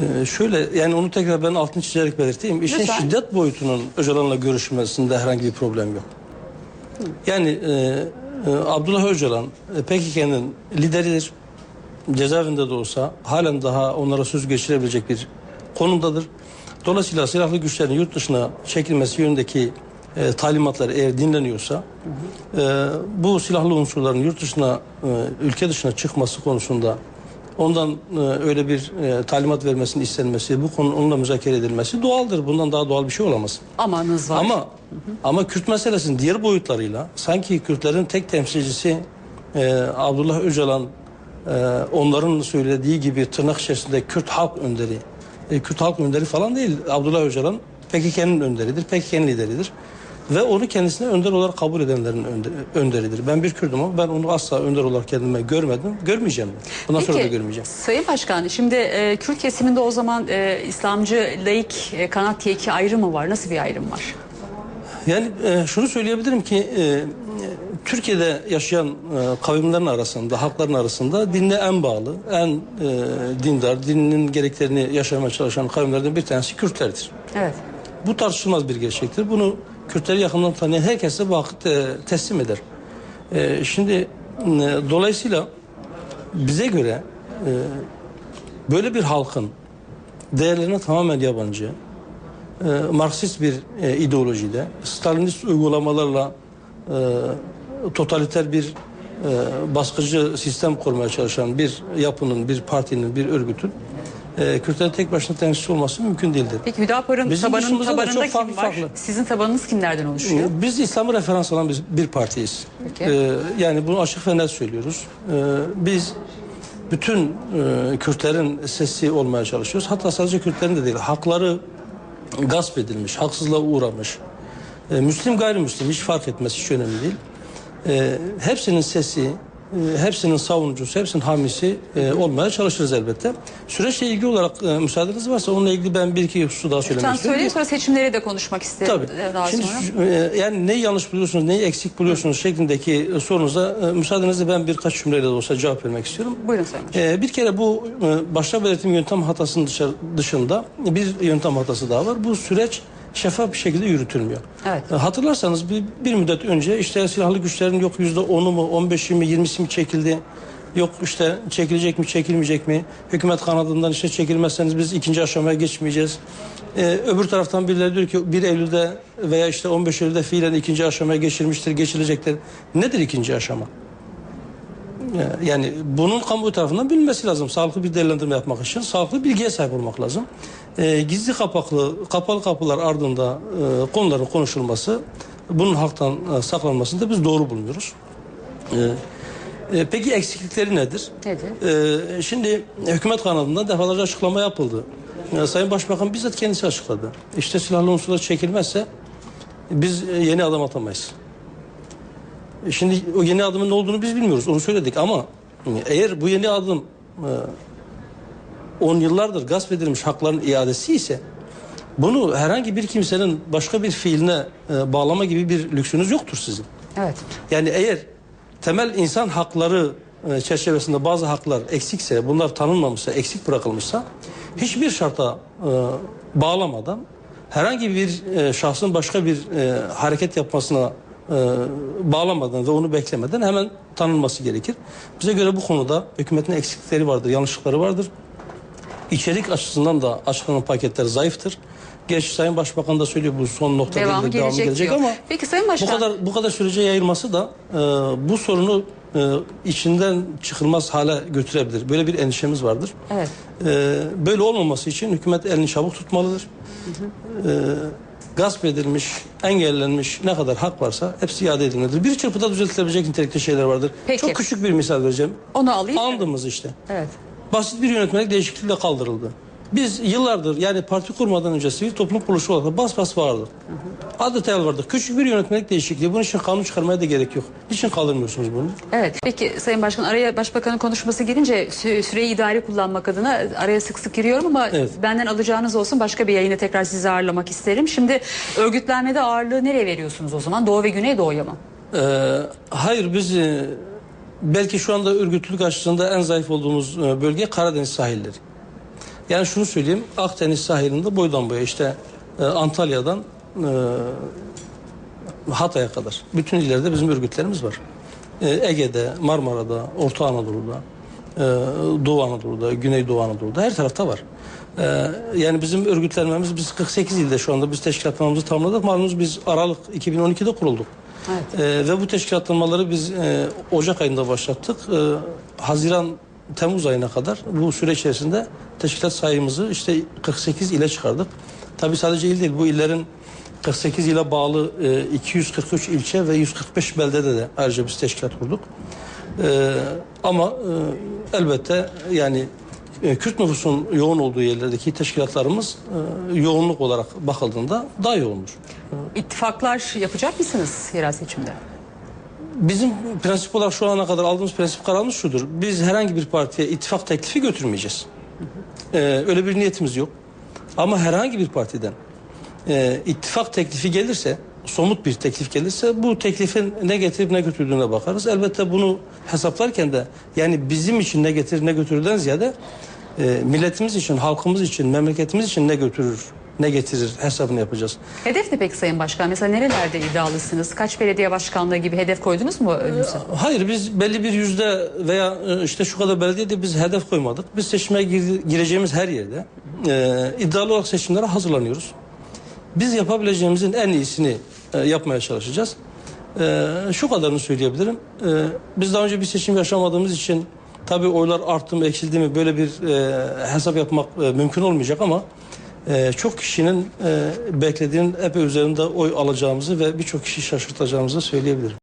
Ee, şöyle yani onu tekrar ben altını çizerek belirteyim. İşin Lütfen. şiddet boyutunun Öcalan'la görüşmesinde herhangi bir problem yok. Yani e, e, Abdullah Öcalan e, PKK'nın lideridir. Cezaevinde de olsa halen daha onlara söz geçirebilecek bir konumdadır. Dolayısıyla silahlı güçlerin yurt dışına çekilmesi yönündeki e, talimatlar eğer dinleniyorsa e, bu silahlı unsurların yurt dışına e, ülke dışına çıkması konusunda ondan e, öyle bir e, talimat vermesinin istenmesi, bu konu onunla müzakere edilmesi doğaldır. Bundan daha doğal bir şey olamaz. Amanız var. Ama ama Kürt meselesinin diğer boyutlarıyla sanki Kürtlerin tek temsilcisi e, Abdullah Öcalan e, onların söylediği gibi tırnak içerisinde Kürt halk önderi, e, Kürt halk önderi falan değil. Abdullah Öcalan PKK'nın önderidir, PKK'nın lideridir. Ve onu kendisine önder olarak kabul edenlerin önde- önderidir. Ben bir Kürdüm ama ben onu asla önder olarak kendime görmedim. Görmeyeceğim. Bundan sonra da görmeyeceğim. Sayın Başkan şimdi e, Kürt kesiminde o zaman e, İslamcı laik e, kanat diye iki ayrımı var. Nasıl bir ayrım var? Yani e, şunu söyleyebilirim ki e, e, Türkiye'de yaşayan e, kavimlerin arasında, halkların arasında dinle en bağlı, en e, dindar, dininin gereklerini yaşamaya çalışan kavimlerden bir tanesi Kürtlerdir. Evet. Bu tartışılmaz bir gerçektir. Bunu Kürtleri yakından tanıyan herkes de vakit e, teslim eder. E, şimdi e, dolayısıyla bize göre e, böyle bir halkın değerlerine tamamen yabancı, Marksist bir ideolojide, Stalinist uygulamalarla totaliter bir baskıcı sistem kurmaya çalışan bir yapının, bir partinin, bir örgütün e, Kürtlerin tek başına temsilcisi olması mümkün değildir. Peki Hüdapar'ın Bizim tabanın, tabanında çok kim farklı var? farklı. Sizin tabanınız kimlerden oluşuyor? Biz İslam'ı referans alan bir, bir partiyiz. Peki. Ee, yani bunu açık ve net söylüyoruz. Ee, biz bütün e, Kürtlerin sesi olmaya çalışıyoruz. Hatta sadece Kürtlerin de değil, hakları gasp edilmiş, haksızlığa uğramış. Ee, Müslim gayrimüslim hiç fark etmez, hiç önemli değil. Ee, hepsinin sesi, e, hepsinin savunucusu, hepsinin hamisi e, olmaya çalışırız elbette. Süreçle ilgili olarak e, müsaadeniz varsa onunla ilgili ben bir iki hususu daha söylemek Lütfen istiyorum. söyleyin sonra seçimleri de konuşmak isterim Tabii. e, daha Şimdi sonra. e, yani neyi yanlış buluyorsunuz, neyi eksik buluyorsunuz şeklindeki e, sorunuza e, müsaadenizle ben birkaç cümleyle de olsa cevap vermek istiyorum. Buyurun Sayın. E, bir kere bu e, başta belirttiğim yöntem hatasının dışarı, dışında bir yöntem hatası daha var. Bu süreç şeffaf bir şekilde yürütülmüyor. Evet. E, Hatırlarsanız bir, bir müddet önce işte silahlı güçlerin yok yüzde onu mu, 15'i mi, 20'si mi çekildi? Yok işte çekilecek mi, çekilmeyecek mi? Hükümet kanadından işte çekilmezseniz biz ikinci aşamaya geçmeyeceğiz. E, öbür taraftan birileri diyor ki 1 Eylül'de veya işte 15 Eylül'de fiilen ikinci aşamaya geçilmiştir, geçilecektir. Nedir ikinci aşama? E, Yani bunun kamuoyu tarafından bilinmesi lazım. Sağlıklı bir değerlendirme yapmak için sağlıklı bilgiye sahip olmak lazım. E, gizli kapaklı, kapalı kapılar ardında e, konuların konuşulması, bunun halktan e, saklanmasını da biz doğru bulmuyoruz. E, e, peki eksiklikleri nedir? Nedir? E, şimdi hükümet kanalından defalarca açıklama yapıldı. E, Sayın Başbakan bizzat kendisi açıkladı. İşte silahlı unsurlar çekilmezse biz e, yeni adım atamayız. E, Şimdi o yeni adımın ne olduğunu biz bilmiyoruz. Onu söyledik ama e, eğer bu yeni adım e, 10 yıllardır gasp edilmiş hakların iadesi ise bunu herhangi bir kimsenin başka bir fiiline e, bağlama gibi bir lüksünüz yoktur sizin. Evet. Yani eğer temel insan hakları e, çerçevesinde bazı haklar eksikse, bunlar tanınmamışsa, eksik bırakılmışsa hiçbir şarta e, bağlamadan herhangi bir e, şahsın başka bir e, hareket yapmasına e, bağlamadan ve onu beklemeden hemen tanınması gerekir. Bize göre bu konuda hükümetin eksiklikleri vardır, yanlışlıkları vardır. İçerik açısından da açıklanan paketler zayıftır. Gerçi Sayın Başbakan da söylüyor bu son nokta değil de Devamı devamı gelecek gelecek diyor. ama Peki Sayın bu Başkan. kadar bu kadar sürece yayılması da e, bu sorunu e, içinden çıkılmaz hale götürebilir. Böyle bir endişemiz vardır. Evet. E, böyle olmaması için hükümet elini çabuk tutmalıdır. E, gasp edilmiş, engellenmiş ne kadar hak varsa hepsi iade edilmelidir. Bir çırpıda düzeltilebilecek nitelikte şeyler vardır. Peki. Çok küçük bir misal vereceğim. Onu alayım. Andımız işte. Evet. Basit bir yönetmelik değişikliğiyle kaldırıldı. Biz yıllardır yani parti kurmadan önce sivil toplum kuruluşu olarak bas bas vardı. Adı tel vardı. Küçük bir yönetmelik değişikliği. Bunun için kanun çıkarmaya da gerek yok. Niçin kaldırmıyorsunuz bunu? Evet. Peki Sayın Başkan araya Başbakanın konuşması girince sü- süreyi idari kullanmak adına araya sık sık giriyorum ama Evet. benden alacağınız olsun başka bir yayında tekrar sizi ağırlamak isterim. Şimdi örgütlenmede ağırlığı nereye veriyorsunuz o zaman? Doğu ve Güneydoğu'ya mı? Ee, hayır biz e, belki şu anda örgütlülük açısından en zayıf olduğumuz e, bölge Karadeniz sahilleri. Yani şunu söyleyeyim Akdeniz sahilinde boydan boya işte e, Antalya'dan e, Hatay'a kadar bütün illerde bizim örgütlerimiz var. E, Ege'de, Marmara'da, Orta Anadolu'da, e, Doğu Anadolu'da, Güneydoğu Anadolu'da her tarafta var. E, yani bizim örgütlenmemiz biz 48 ilde şu anda biz teşkilatlarımızı tamamladık. Malumunuz biz Aralık 2012'de kurulduk. Evet. E, ve bu teşkilatlanmaları biz e, Ocak ayında başlattık. E, Haziran Temmuz ayına kadar bu süre içerisinde teşkilat sayımızı işte 48 ile çıkardık. Tabii sadece il değil bu illerin 48 ile bağlı e, 243 ilçe ve 145 beldede de ayrıca biz teşkilat kurduk. E, ama e, elbette yani e, Kürt nüfusun yoğun olduğu yerlerdeki teşkilatlarımız e, yoğunluk olarak bakıldığında daha yoğundur. İttifaklar yapacak mısınız yerel seçimde? Bizim prensip olarak şu ana kadar aldığımız prensip kararımız şudur. Biz herhangi bir partiye ittifak teklifi götürmeyeceğiz. Ee, öyle bir niyetimiz yok. Ama herhangi bir partiden e, ittifak teklifi gelirse, somut bir teklif gelirse bu teklifin ne getirip ne götürdüğüne bakarız. Elbette bunu hesaplarken de yani bizim için ne getirir ne götürürden ziyade e, milletimiz için, halkımız için, memleketimiz için ne götürür ne getirir hesabını yapacağız. Hedef ne peki Sayın Başkan? Mesela nerelerde iddialısınız? Kaç belediye başkanlığı gibi hedef koydunuz mu önünüze? Hayır biz belli bir yüzde veya e, işte şu kadar belediyede biz hedef koymadık. Biz seçime gir- gireceğimiz her yerde e, iddialı olarak seçimlere hazırlanıyoruz. Biz yapabileceğimizin en iyisini e, yapmaya çalışacağız. E, şu kadarını söyleyebilirim. E, biz daha önce bir seçim yaşamadığımız için tabii oylar arttı mı eksildi mi böyle bir e, hesap yapmak e, mümkün olmayacak ama e, çok kişinin e, beklediğinin epey üzerinde oy alacağımızı ve birçok kişi şaşırtacağımızı söyleyebilirim.